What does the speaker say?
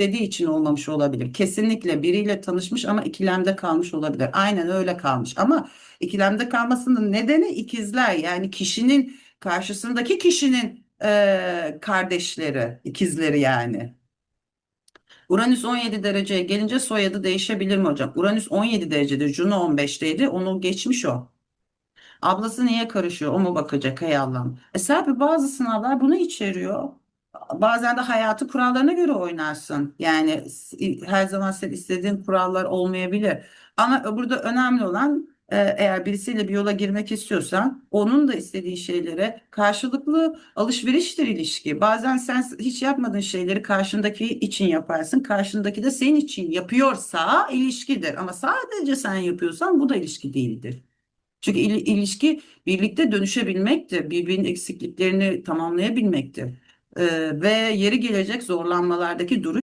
istediği için olmamış olabilir. Kesinlikle biriyle tanışmış ama ikilemde kalmış olabilir. Aynen öyle kalmış ama ikilemde kalmasının nedeni ikizler yani kişinin karşısındaki kişinin eee, kardeşleri, ikizleri yani. Uranüs 17 dereceye gelince soyadı değişebilir mi hocam? Uranüs 17 derecede, Juno 15'teydi. Onu geçmiş o. Ablası niye karışıyor? O mu bakacak? Hay Allah'ım. E Serpil bazı sınavlar bunu içeriyor. Bazen de hayatı kurallarına göre oynarsın. Yani her zaman sen istediğin kurallar olmayabilir. Ama burada önemli olan e, eğer birisiyle bir yola girmek istiyorsan onun da istediği şeylere karşılıklı alışveriştir ilişki. Bazen sen hiç yapmadığın şeyleri karşındaki için yaparsın. Karşındaki de senin için yapıyorsa ilişkidir. Ama sadece sen yapıyorsan bu da ilişki değildir. Çünkü il- ilişki birlikte dönüşebilmektir. Birbirinin eksikliklerini tamamlayabilmektir. Ve yeri gelecek zorlanmalardaki duruş